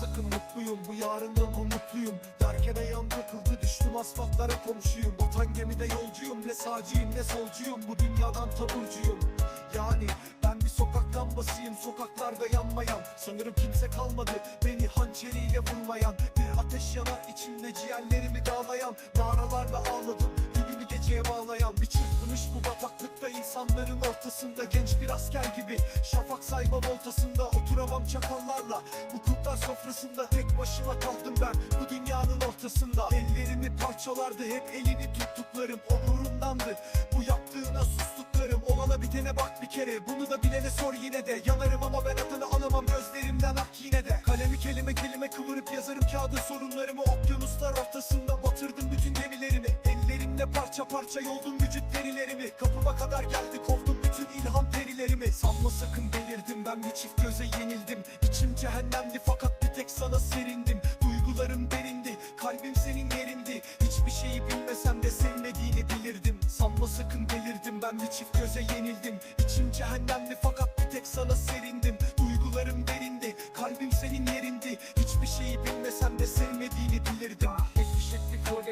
sakın mutluyum Bu yarından umutluyum Derken ayağım takıldı düştüm asfaltlara komşuyum. Batan gemide yolcuyum Ne sağcıyım ne solcuyum. Bu dünyadan taburcuyum. Yani ben bir sokaktan basayım Sokaklarda yanmayan. Sanırım kimse kalmadı Beni hançeriyle vurmayan. Bir ateş yanar içimde ciğerlerimi dağlayan. Mağaralarda ağladım geceye bağlayan. Bir çırpınış bu bataklıkta insanların ortasında Genç bir asker gibi. Şafak sayma voltasında Oturamam çakallarla. Bu kurtlar sofrasında Tek başıma kaldım ben. Bu dünyanın ortasında Ellerimi parçalardı Hep elini tuttuklarım Onurundandı Bu yaptığına sustuklarım Olana bitene bak bir kere. Bunu da bilene sor yine de. Yanarım ama ben adını anamam Gözlerimden ak yine de. Kalemi kelime kelime kıvırıp yazarım kağıda sorunlarımı Okyanuslar ortasında parça parça yoldum vücut derilerimi Kapıma kadar geldi kovdum bütün ilham perilerimi. Sanma sakın belirdim ben bir çift göze yenildim. İçim cehennemdi fakat bir tek sana serindim. Duygularım derindi kalbim senin yerindi. Hiçbir şeyi bilmesem de sevmediğini bilirdim. Sanma sakın belirdim ben bir çift göze yenildim. İçim cehennemdi fakat bir tek sana serindim. Duygularım derindi kalbim senin yerindi. Hiçbir şeyi bilmesem de sevmediğini bilirdim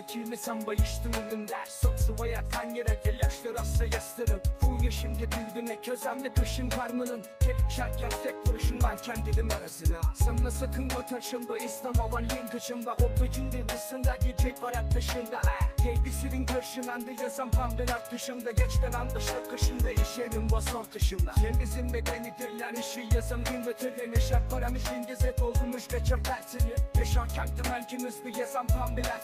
oraya kirmesem bayıştım önümde. Sok sıvaya kan yere gel yaşlar asla yastırım Bu yaşımda birbirine közemle kışın karnının Tek şarken tek vuruşundan kendilim arasına. Sanma sakın o taşımda İslam havan linkışımda O böcünde dışında gecek var at dışında Teybisirin karşılanda yazan pambeler dışında. Geçten anda şarkışında işerim basar dışında Temizin bedenidirler işi yazan gün ve töreni Şart param işin gezet olmuş. Kaçır dersini Yaşarken temelkiniz bir yazan pambeler